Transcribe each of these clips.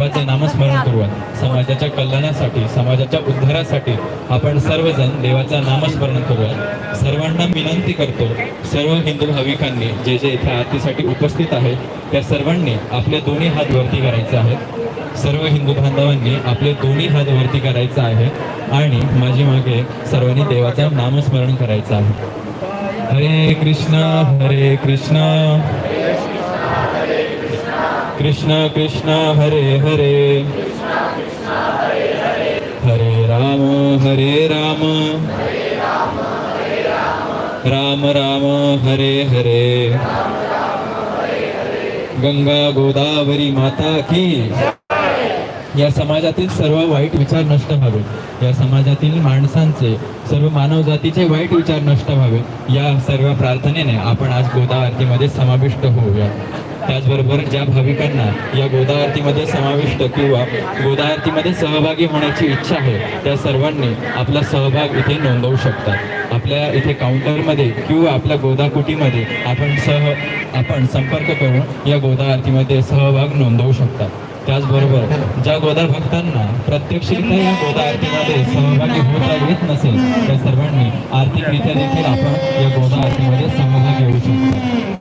देवाचे नामस्मरण करूयात समाजाच्या कल्याणासाठी समाजाच्या उद्धारासाठी आपण सर्वजण देवाचं नामस्मरण करूयात सर्वांना विनंती करतो सर्व हिंदू भाविकांनी जे जे इथे आरतीसाठी उपस्थित आहेत त्या सर्वांनी आपले दोन्ही हात वरती करायचे आहेत. सर्व हिंदू बांधवांनी आपले दोन्ही हात वरती करायचं आहे आणि माझी मागे सर्वांनी देवाचं नामस्मरण करायचं आहे. हरे कृष्ण हरे कृष्ण. कृष्ण कृष्ण हरे हरे। हरे राम हरे राम। राम राम हरे हरे। गंगा गोदावरी माता की। या समाजातील सर्व वाईट विचार नष्ट व्हावेत. या समाजातील माणसांचे सर्व मानव जातीचे वाईट विचार नष्ट व्हावेत. या सर्व प्रार्थनेने आपण आज गोदा आरतीमध्ये समाविष्ट होऊया त्याचबरोबर ज्या भाविकांना या गोदावरतीमध्ये समाविष्ट किंवा गोदावरतीमध्ये सहभागी होण्याची इच्छा आहे त्या सर्वांनी आपला सहभाग इथे नोंदवू शकतात. आपल्या इथे काउंटरमध्ये किंवा आपल्या गोदाकुटीमध्ये आपण सह आपण संपर्क करून या गोदा आरतीमध्ये सहभाग नोंदवू शकतात. त्याचबरोबर ज्या गोदा भक्तांना प्रत्यक्षरित्या या गोदा आरतीमध्ये सहभागी होता येत नसेल त्या सर्वांनी आर्थिकरित्या देखील आपण या गोदा आरतीमध्ये सहभागी होऊ शकतो.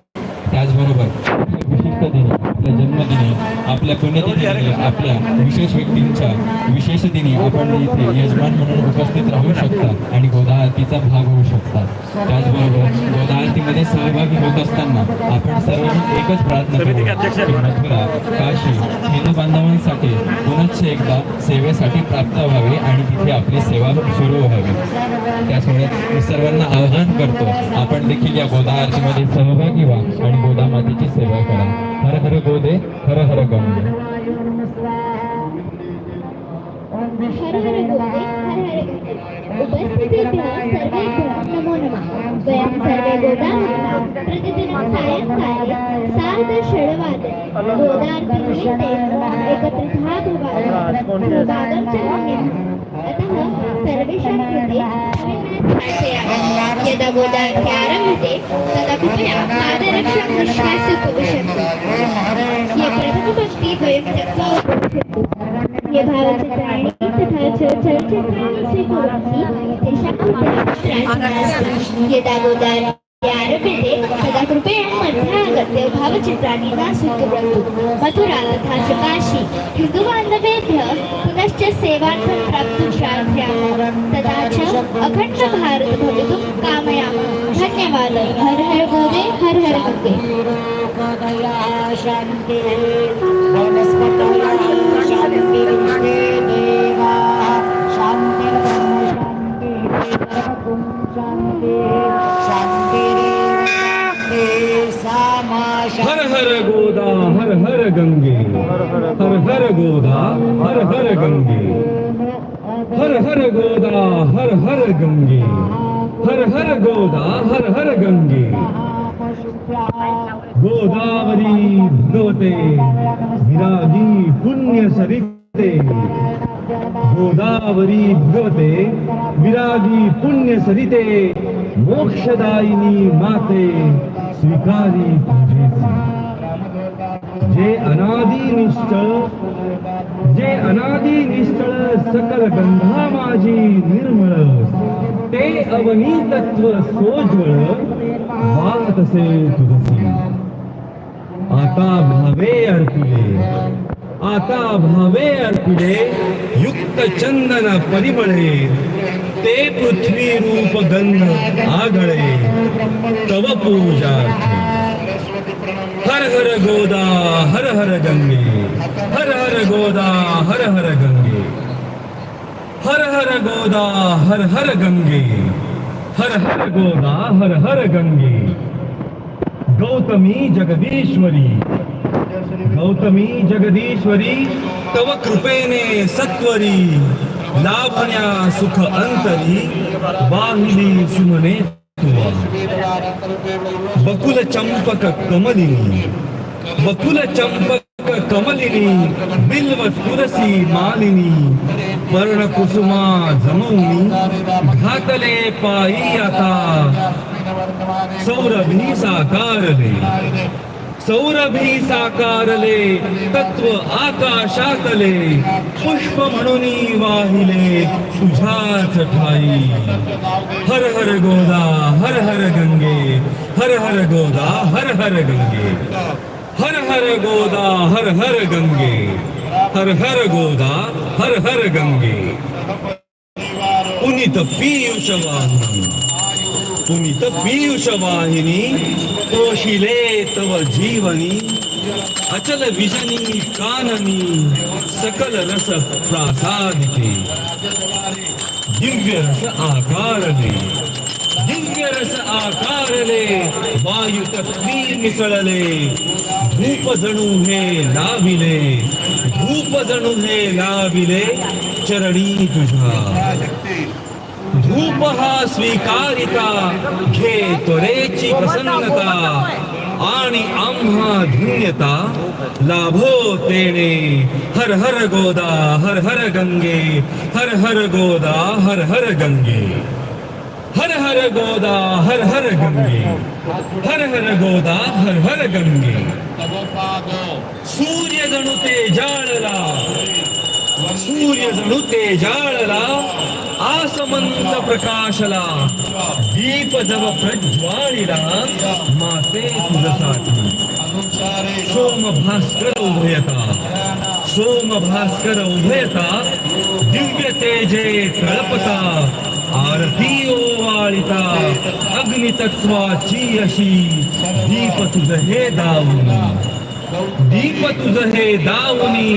दिनी आपल्या जन्मदिनी आपल्या पुण्यतिथी आपल्या विशेष व्यक्तींच्या विशेष दिनी आपण इथे यजमान म्हणून उपस्थित राहू शकता आणि गोदा आरतीचा भाग होऊ शकता. त्याचबरोबर गोदा आरतीमध्ये सहभागी होत असताना आपण सर्वजण एकच प्रार्थना करू. मथुरा काशी हिंदू बांधवांसाठी पुनश्च एकदा सेवेसाठी प्राप्त व्हावे आणि तिथे आपली सेवा सुरू व्हावी. त्यामुळे मी सर्वांना आवाहन करतो आपण देखील या गोदा आरतीमध्ये सहभागी व्हा आणि गोदा मातेची सेवा करा. हर हर गोदे हर हर गंगे हर हर सर्वे अतः सर्वेषां कृते प्रार्थयामि यदा गोदार्ति आरभ्यते तदा कृपया पादरक्षां निष्कास्य उपविशन्तु ये प्रथमपङ्क्ति वयं त्यक्त्वा उपविशन्तु ये भावचित्राणि तथा च चलचित्राणि स्वीकुर्वन्ति तेषां कृते यदा गोदावरी आरभ्यते तदा कृपया आगत्य भावचित्राणि न तथा च काशी पुनश्च सेवार्थं प्राप्तुं च अखण्डभारत कामयामः धन्यवादः। हर हर गोदे हर हर गंगे लोकदया शान्ति। गोदा हर हर गंगे हर हर गोदा हर हर गंगे गोदावरी भगवते विरागी पुण्य सरिते गोदावरी भगवते विरागी पुण्य सरिते मोक्षदायिनी माते स्वीकारी पूजेचे जे अनादि निष्ठळ जे अनादी निष्ठळ सकल गंधा माझी निर्मळ ते अवनी तत्व सोज्वळ वाहत असे तुझसी आता भावे अर्पिले आता भावे अर्पिले युक्त चंदन परिमळे ते पृथ्वी रूप गंध आगळे तव पूजार्थी. हर हर गोदा हर हर गंगे। हर हर गोदा हर हर गंगे। हर हर गोदा हर हर गंगे। हर हर गोदा हर हर गंगे। गौतमी जगदीश्वरी। गौतमी जगदीश्वरी तव कृपेने सत्वरी लाभण्या सुख अंतरी वाहिली सुमने तुवा बकुल चंपक कमलिनी बकुल चंपक कमलिनी बिल्व तुलसी मालिनी पर्ण कुसुमा जमवणी घातले पायी आता सौरभी साकारले सौरभी साकारले तत्व आकाशातले पुष्प म्हणून वाहिले तुझ्याच ठाई हर हर गोदा हर हर गंगे हर हर गोदा हर हर गंगे हर हर गोदा हर हर गंगे हर हर गोदा हर हर गंगे पुनीत पीयूष वाहिनी पुनित पीयूष वाहिनी तोशिले तव जीवनी अचल विजनी काननी सकल रस प्रासादिते. दिव्य रस आकारले दिव्य रस आकारले वायु तत्वी मिसळले धूप जणू हे लाविले धूप जणू हे लाविले चरणी तुझा धूप हा स्वीकारिता घे त्वरेची प्रसन्नता आणि आम्हा धन्यता लाभो तेने हर हर गोदा हर हर गंगे हर हर गोदा हर हर गंगे हर हर गोदा हर हर गंगे हर हर गोदा हर हर गंगे सूर्य गणुते ते जाळला सूर्य जणू ते जाळला आसमंत प्रकाशला दीप जव प्रज्वालिला माते तुझसाठी सोम भास्कर उभयता सोम भास्कर उभयता दिव्य तेजे तळपता आरती ओवाळिता अग्नितत्वाची अशी दीप तुझ हे दावून दीप तुझ हे दाऊनी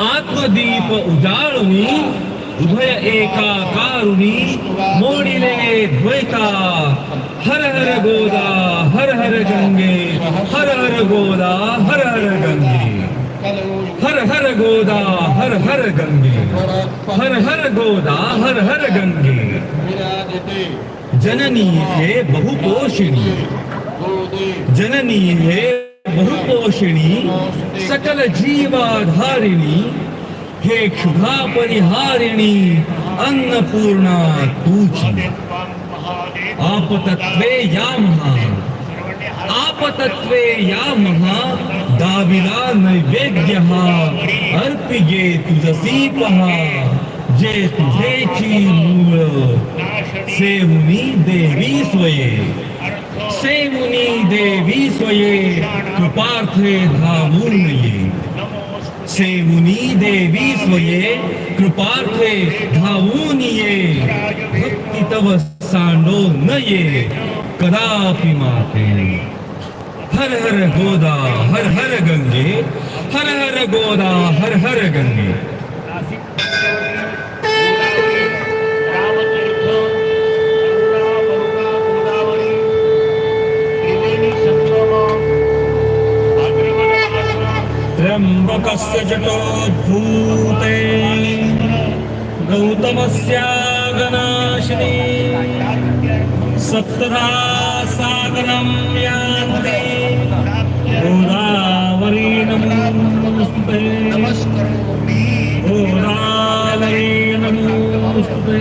आत्मदीप उजाळुनी उभय एका कारुणी मोडिले द्वैता। हर हर गोदा हर हर गंगे हर हर गोदा हर हर गंगे। हर हर गोदा हर हर गंगे। हर हर गोदा हर हर गंगे। जननी हे बहुपोषिणी जननी हे बहुपोषिणी सकल जीवाधारिणी हे क्षुधा परिहारिणी अन्नपूर्णा तूची आपतत्वे या महा आपतत्वे या महा दाविला नैवेद्य हा अर्पिगे तुझसी पहा जे तुझेची मूळ सेवुनी देवी स्वये सेवुनी देवी स्वये कृपार्थे धावून ये सेवुनी देवी स्वये कृपार्थे धावून ये भक्ती तव सांडो न ये कदापि माते। हर हर गोदा हर हर गंगे हर हर गोदा हर हर गंगे। त्र्यंबकस्य जटोद्भूते। गौतमस्यागनाशिनी सप्तधा सागरं यान्ति। गोदावरी नमोस्तुते गोदावरी नमोस्तुते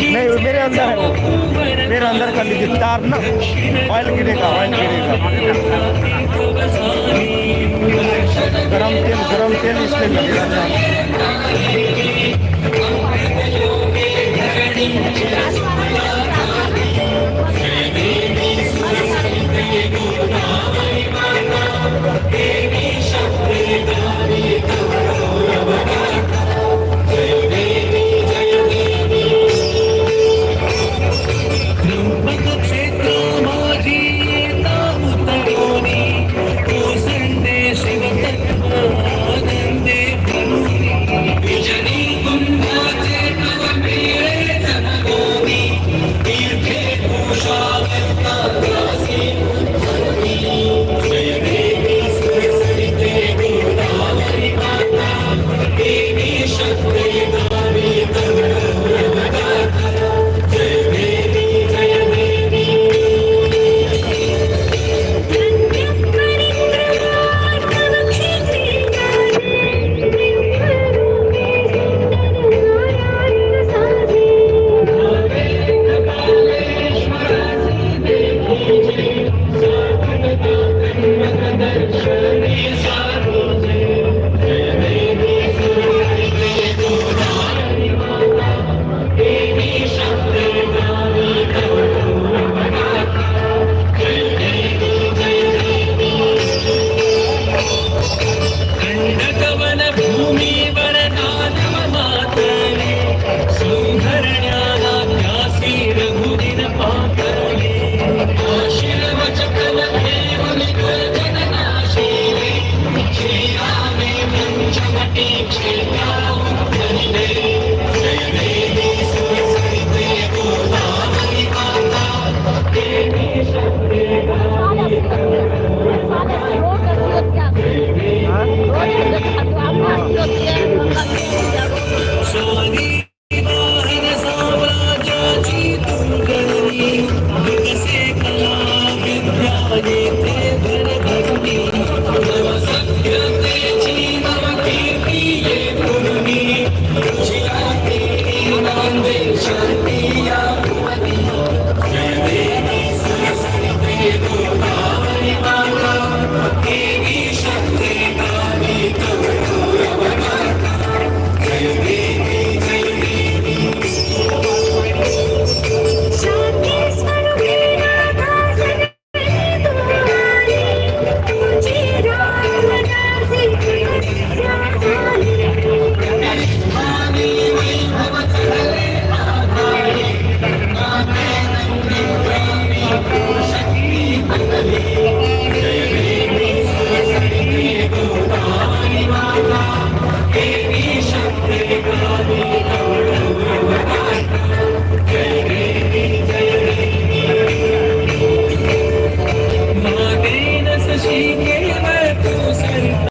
نہیں، میرے اندر ہے میرے اندر کر لیجیے تار نا۔ آئل گرے گا، آئل گرے گا۔ گرم تیل گرم تیل اس میں لگے گا۔